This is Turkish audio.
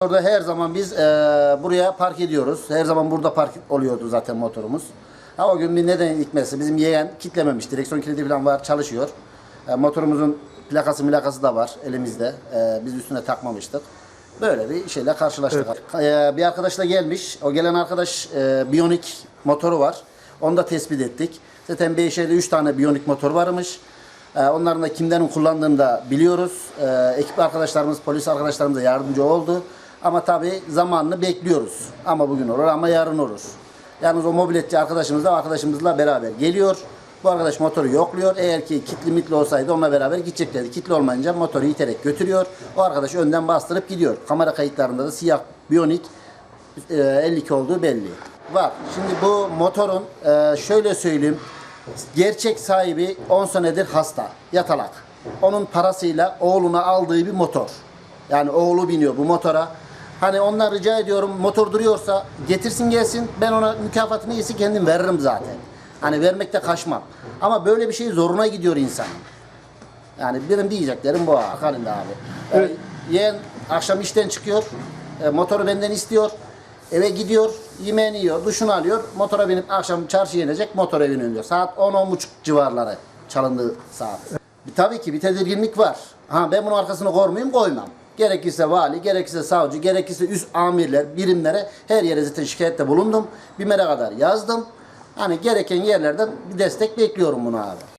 Orada her zaman biz e, buraya park ediyoruz. Her zaman burada park oluyordu zaten motorumuz. Ha o gün bir neden hikmetse bizim yeğen kitlememiş. Direksiyon kilidi falan var çalışıyor. E, motorumuzun plakası milakası da var elimizde. E, biz üstüne takmamıştık. Böyle bir şeyle karşılaştık. E, bir arkadaş da gelmiş. O gelen arkadaş e, biyonik motoru var. Onu da tespit ettik. Zaten BŞ'de 3 tane biyonik motor varmış. Onların da kimlerin kullandığını da biliyoruz. Ekip arkadaşlarımız, polis arkadaşlarımız da yardımcı oldu. Ama tabii zamanını bekliyoruz. Ama bugün olur ama yarın olur. Yalnız o mobiletçi arkadaşımız da arkadaşımızla beraber geliyor. Bu arkadaş motoru yokluyor. Eğer ki kitli mitli olsaydı onunla beraber gideceklerdi. Kitli olmayınca motoru iterek götürüyor. O arkadaş önden bastırıp gidiyor. Kamera kayıtlarında da siyah biyonik e, 52 olduğu belli. Var. Şimdi bu motorun e, şöyle söyleyeyim. Gerçek sahibi 10 senedir hasta. Yatalak. Onun parasıyla oğluna aldığı bir motor. Yani oğlu biniyor bu motora. Hani ondan rica ediyorum motor duruyorsa getirsin gelsin. Ben ona mükafatını iyisi kendim veririm zaten. Hani vermekte kaçmam. Ama böyle bir şey zoruna gidiyor insanın. Yani benim diyeceklerim bu halinde abi. Yani yeğen akşam işten çıkıyor. e, motoru benden istiyor. Eve gidiyor, yemeğini yiyor, duşunu alıyor. Motora binip akşam çarşıya inecek, motor evine iniyor. Saat 10-10.30 civarları çalındığı saat. Tabii ki bir tedirginlik var. Ha ben bunun arkasını muyum? Koymam. Gerekirse vali, gerekirse savcı, gerekirse üst amirler, birimlere her yere zaten şikayette bulundum. BİMER'e kadar yazdım. Hani gereken yerlerden bir destek bekliyorum bunu abi.